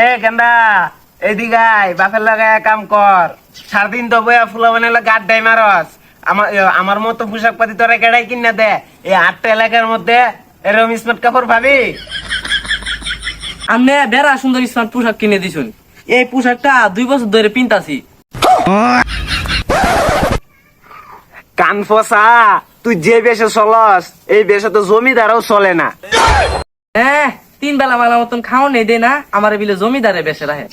এ গেন্দা এদিকে আয় বাপের লাগায় কাম কর। সারাদিন তো বয়া ফুলা বানালে গাড ডাই মারস। আমার আমার মতো পোশাক পাতি তোরা কেডাই কিনা দে। এই আটটা এলাকার মধ্যে এরকম স্মার্ট কাপড় পাবি? আপনি বেড়া সুন্দর স্মার্ট পোশাক কিনে দিছুন। এই পোশাকটা দুই বছর ধরে পিনতাছি। কান ফসা তুই যে বেশে চলস এই বেশে তো জমিদারও চলে না। হ্যাঁ তিন বেলা বেলা মতন খাও নেই দে না আমার বিলে জমিদারে বেসে রাখে।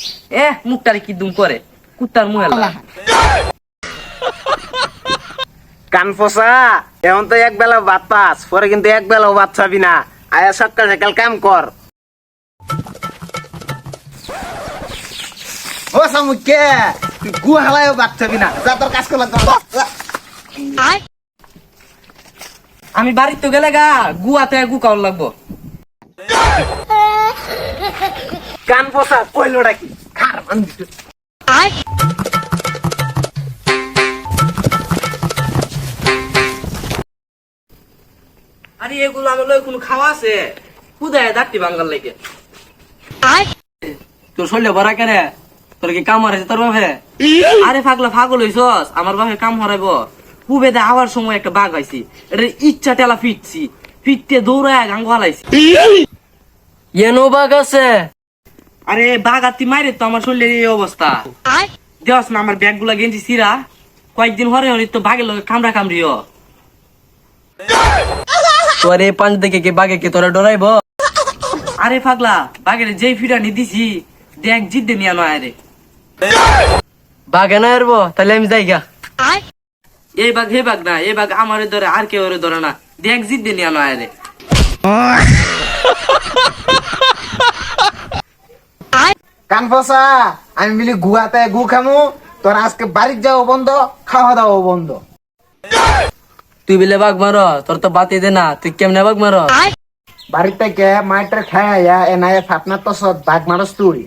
এ মুখটারে কি দুম করে? কুত্তার মুহে কান ফসা এখন তো এক বেলা ভাত পাস পরে কিন্তু এক বেলাও ভাত চাবি না। আয়া সকাল সকাল কাম কর। ও সামুকে তুই গু হালায়ও ভাত চাবি না। যা তোর কাজ করলাম আমি বাড়িতে গেলে গা গুয়াতে গু কাউর লাগবো। কান ফসা কইলোটা কি খার বান্দিটো আরে এগুলো আমার লয় কোনো খাওয়া আছে? বাঙ্গাল লাগে? তোর শরীরে ভরা কেনে? তোর কি কাম হারাইছে তোর বাপে? আরে ফাগলা ফাগল হইছস? আমার বাপে কাম হারাইব। পুবেদে আওয়ার সময় একটা বাঘ পাইছি এটা ইচ্ছা টেলা ফিটছি। ফিটতে দৌড়ায় গাঙ্গ হালাইছি। এনো বাঘ আছে। আরে বাঘ আত্মি মাইরে তো আমার শরীরের এই অবস্থা। দেওয়াস না আমার ব্যাগগুলা গেঞ্জি সিরা কয়েকদিন হরে হরে তো বাঘের লগে কামড়া কামড়িও। তোর এই পাঁচ দেখে কি বাঘে কি তোরা ডরাইব? আরে পাগলা বাঘের যেই ফিরানি দিছি দেখ জিদ্দে নিয়ে নয় আরে বাঘে না আরবো তাহলে আমি যাই গা। এই বাঘ হে বাঘ না এই বাঘ আমারে ধরে আর কেউ ধরে না। দেখ জিদ্দে নিয়ে নয় আরে কান ফসা আমি মিলি গুয়াতে গু খামু তোর আজকে বাড়ির যাও বন্ধ খাওয়া দাওয়া বন্ধ। তুই বিলে বাঘ মারো তোর তো বাতি দে না তুই কেমনে বাঘ মারো? বাড়ির থেকে মাইটার খায়া এ নাই ফাটনা তো সব বাঘ মারস তুই।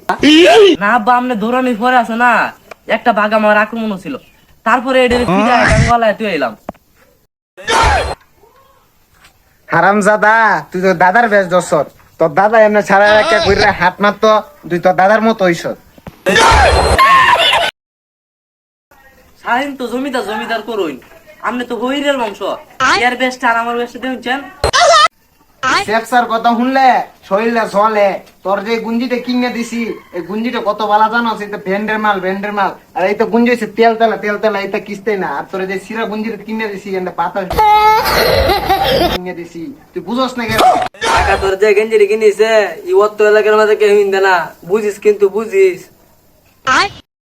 না বা আমনে দৌড়ানির পরে আছে না একটা বাঘ আমার আক্রমণ ছিল তারপরে এদের ফিরায় গাঙ্গলায় তুই এলাম। হারাম জাদা তুই তো দাদার বেশ দশর তোর দাদা এমনি ছাড়া একটা কইরা হাত মারতো তুই তোর দাদার মতো হইস। সাহিন তো জমিদার জমিদার করুন আমি তো হইরের বংশ। এর বেস্ট আর আমার বেস্ট দেখছেন শেফসার কথা শুনলে শরীরে চলে তোর যে গুঞ্জিটা কিনে দিছি এই গুঞ্জিটা কত বালা জানো? এটা ভেন্ডের মাল ভেন্ডের মাল। আর এই তো গুঞ্জি হচ্ছে তেল তেলা তেল তেলা এটা কিস্তে না। আর তোর যে সিরা গুঞ্জিটা কিনে দিছি এটা পাতা কিনে দিছি। তুই বুঝস না কেন? টাকা তোর যে গেঞ্জি কিনিছে ই অত এলাকার মাঝে কেউ হিন্দে না। বুঝিস কিন্তু বুঝিস।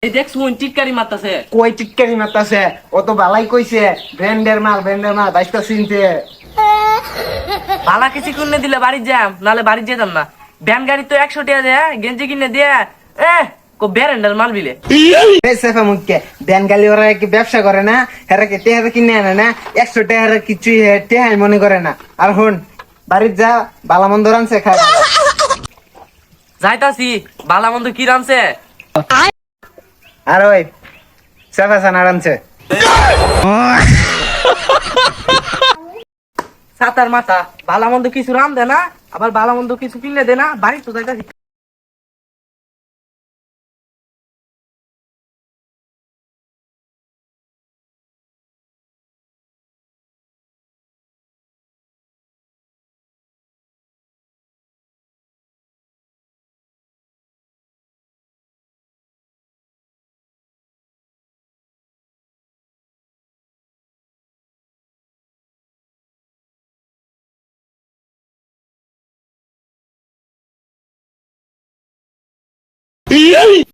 এই দেখ শুন মারতাছে। কই চিটকারি মারতাছে? ও তো বালাই কইছে ভেন্ডের মাল ভেন্ডের মাল বাইশটা চিনতে। পালা কিছু কিনে দিলে বাড়ি যাম নালে বাড়ি যেতাম না। ব্যান গাড়ি তো একশো টাকা দেয় গেঞ্জি কিনে দিয়ে। এ কো ব্যারেন্ডার মাল বিলে। এই সেফা মুখকে দেন গালি ওরা কি ব্যবসা করে না? হেরা কি টেহারা কিনে আনে না একশো টেহারা কিছু টেহাই মনে করে না। আর হন বাড়ির যা বালা মন্দ রানছে খায় যাইতাছি বালা মন্দ কি রানছে আর ওই সেফা সানা রানছে সাতার মাথা, ভালো মন্দ কিছু রান দেনা আবার ভালো মন্দ কিছু কিনলে দেনা বাড়ি তো Yay!